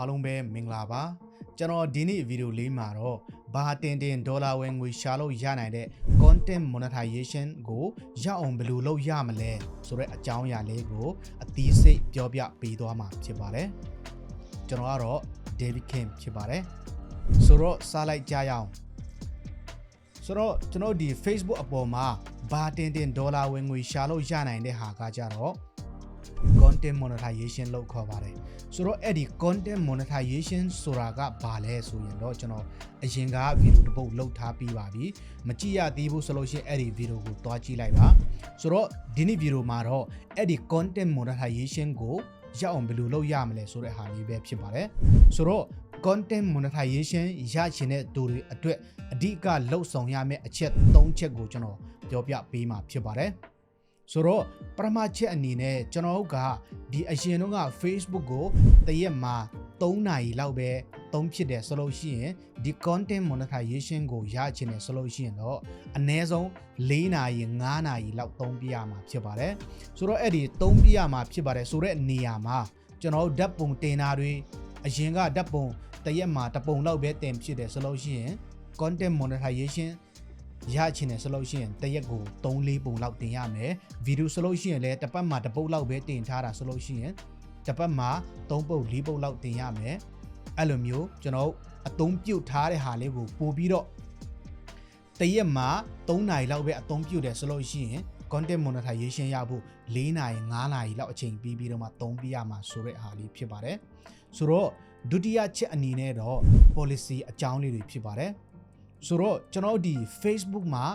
အားလုံးပဲမင်္ဂလာပါကျွန်တော်ဒီနေ့ဗီဒီယိုလေးမှာတော့ဘာတင်တင်ဒေါ်လာဝင်ငွေရှာလို့ရနိုင်တဲ့ content monetization ကိုရအောင်ဘယ်လိုလုပ်ရမလဲဆိုတဲ့အကြောင်းအရာလေးကိုအသီးစိတ်ပြောပြပေးသွားမှာဖြစ်ပါတယ်ကျွန်တော်ကတော့ David Kim ဖြစ်ပါတယ်ဆိုတော့စားလိုက်ကြရအောင်ဆိုတော့ကျွန်တော်ဒီ Facebook အပေါ်မှာဘာတင်တင်ဒေါ်လာဝင်ငွေရှာလို့ရနိုင်တဲ့ဟာကကြတော့ content monetization လို့ခေါ်ပါတယ်ဆိုတော့အဲ့ဒီ content monetization ဆိုတာကဘာလဲဆိုရင်တော့ကျွန်တော်အရင်ကဗီဒီယိုတစ်ပုတ်လုပ်ထားပြီးပါပြီမကြည့်ရသေးဘူးဆိုလို့ရှိရင်အဲ့ဒီဗီဒီယိုကိုတွားကြည့်လိုက်ပါဆိုတော့ဒီနေ့ဗီဒီယိုမှာတော့အဲ့ဒီ content monetization ကိုရအောင်ဘယ်လိုလုပ်ရမလဲဆိုတဲ့ဟာလေးပဲဖြစ်ပါတယ်ဆိုတော့ content monetization ရချင်တဲ့သူတွေအတွက်အဓိကလှုပ်ဆောင်ရမယ့်အချက်၃ချက်ကိုကျွန်တော်ပြောပြပေးမှာဖြစ်ပါတယ် ဆိုတော့ပထမချက်အနေနဲ့ကျွန်တော်တို့ကဒီအရင်တော့က Facebook ကိုတရက်မှာ3နာရီလောက်ပဲသုံးဖြစ်တယ်ဆိုလို့ရှိရင်ဒီ content monetization ကိုရချင်တယ်ဆိုလို့ရှိရင်တော့အနည်းဆုံး4နာရီ5နာရီလောက်သုံးပြရမှာဖြစ်ပါတယ်ဆိုတော့အဲ့ဒီသုံးပြရမှာဖြစ်ပါတယ်ဆိုတဲ့နေရာမှာကျွန်တော်တို့ဓာတ်ပုံတင်တာတွေအရင်ကဓာတ်ပုံတရက်မှာတစ်ပုံလောက်ပဲတင်ဖြစ်တယ်ဆိုလို့ရှိရင် content monetization ရချင်တယ်ဆိုလို့ရှိရင်တရက်ကို3-4ပုံလောက်တင်ရမယ်ဗီဒီယိုဆိုလို့ရှိရင်လည်းတစ်ပတ်မှာတစ်ပုတ်လောက်ပဲတင်ထားတာဆိုလို့ရှိရင်တစ်ပတ်မှာ3ပုတ်4ပုတ်လောက်တင်ရမယ်အဲ့လိုမျိုးကျွန်တော်အသုံးပြုတ်ထားတဲ့ဟာလေးကိုပို့ပြီးတော့တရက်မှာ3နာရီလောက်ပဲအသုံးပြုတ်တယ်ဆိုလို့ရှိရင် content monetization ရဖို့4နာရီ5နာရီလောက်အချိန်ပြီးပြီးတော့မှသုံးပြရမှာဆိုတဲ့ဟာလေးဖြစ်ပါတယ်ဆိုတော့ဒုတိယချက်အနေနဲ့တော့ policy အကြောင်းလေးတွေဖြစ်ပါတယ် ဆိုတော့ကျွန်တော်ဒီ Facebook မှာ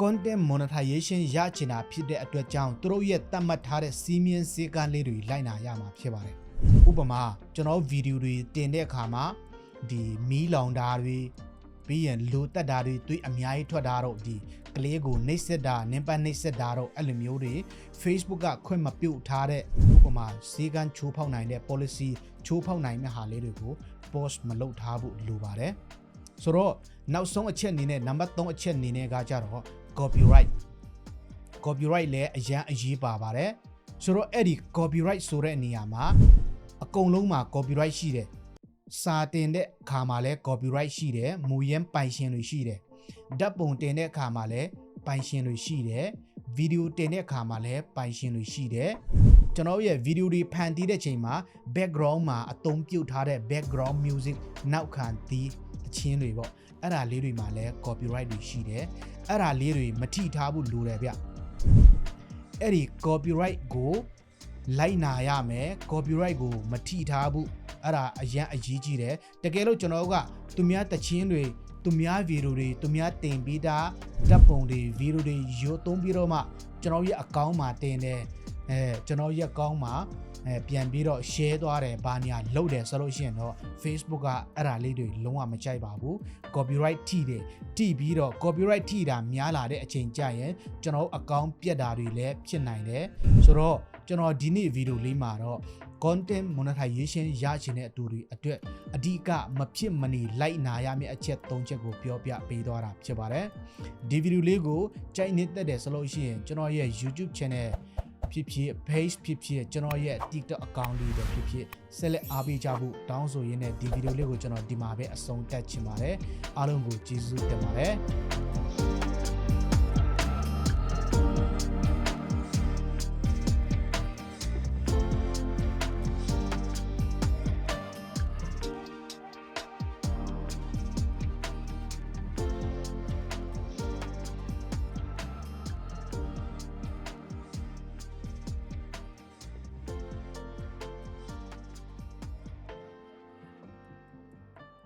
content monetization ရချင်တာဖြစ်တဲ့အတွက်ကြောင့်သူတို့ရဲ့သတ်မှတ်ထားတဲ့စီးမြင်စည်းကမ်းလေးတွေလိုက်နာရမှာဖြစ်ပါတယ်ဥပမာကျွန်တော်ဗီဒီယိုတွေတင်တဲ့အခါမှာဒီမီးလောင်တာတွေပြီးရင်လူတက်တာတွေတွေ့အများကြီးထွက်တာတော့ဒီကလေးကိုနှိပ်စက်တာနင်ပတ်နှိပ်စက်တာတော့အဲ့လိုမျိုးတွေ Facebook ကခွင့်မပြုတ်ထားတဲ့ဥပမာစည်းကမ်းချိုးဖောက်နိုင်တဲ့ policy ချိုးဖောက်နိုင်တဲ့ဟာလေးတွေကို post မလုပ်ထားဖို့လိုပါတယ် ဆိုတော့နောက်ဆုံးအချက်အနေနဲ့နံပါတ်3အချက်အနေနဲ့ကကြတော့ copyright copyright လည်းအရန်အရေးပါပါတယ်ဆိုတော့အဲ့ဒီ copyright ဆိုတဲ့နေရာမှာအကုန်လုံးမှာ copyright ရှိတယ်စာတင်တဲ့အခါမှာလည်း copyright ရှိတယ်မူရင်းပိုင်ရှင်တွေရှိတယ်ဓာတ်ပုံတင်တဲ့အခါမှာလည်းပိုင်ရှင်တွေရှိတယ်ဗီဒီယိုတင်တဲ့အခါမှာလည်းပိုင်ရှင်တွေရှိတယ်ကျွန်တော်ရဲ့ဗီဒီယိုတွေဖန်တီးတဲ့ချိန်မှာ background မှာအသုံးပြုထားတဲ့ background music နောက်ခံဒီ အချင်းတွေပေါ့အဲ့ဒါလေးတွေမှာလည်း copyright တွေရှိတယ်အဲ့ဒါလေးတွေမထိထားဘူးလိုတယ်ဗျအဲ့ဒီ copyright ကိုလိုက်နာရမယ် copyright ကိုမထိထားဘူးအဲ့ဒါအရန်အရေးကြီးတယ်တကယ်လို့ကျွန်တော်တို့ကသူများတချင်းတွေသူများဗီဒီယိုတွေသူများတင်ပြီးတာဓာတ်ပုံတွေဗီဒီယိုတွေရိုးသုံးပြီးတော့မှကျွန်တော်ရဲ့အကောင့်မှာတင်တယ် အဲကျွန်တော်ရဲ့အကောင့်မှာအဲပြန်ပြီးတော့ share သွားတယ်ဘာညာလုပ်တယ်ဆိုလို့ရှိရင်တော့ Facebook ကအဲ့ဒါလေးတွေလုံးဝမကြိုက်ပါဘူး copyright ထိတယ်ထိပြီးတော့ copyright ထိတာများလာတဲ့အချိန်ကြရင်ကျွန်တော်အကောင့်ပြတ်တာတွေလည်းဖြစ်နိုင်တယ်ဆိုတော့ကျွန်တော်ဒီနေ့ဗီဒီယိုလေးမှာတော့ content monetization ရချင်တဲ့အတူတွေအတွက်အဓိကမဖြစ်မနေလိုက်နာရမယ့်အချက်၃ချက်ကိုပြောပြပေးသွားတာဖြစ်ပါတယ်ဒီဗီဒီယိုလေးကိုကြိုက်နေတဲ့တယ်ဆိုလို့ရှိရင်ကျွန်တော်ရဲ့ YouTube channel ဖြစ်ဖြစ် page ဖြစ်ဖြစ်ကျွန်တော်ရဲ့ TikTok account လေးတွေဖြစ်ဖြစ်ဆက်လက်အားပေးကြဖို့တောင်းဆိုရင်းနဲ့ဒီဗီဒီယိုလေးကိုကျွန်တော်ဒီမှာပဲအဆုံးသတ်ချင်ပါတယ်အားလုံးကိုကျေးဇူးတင်ပါတယ်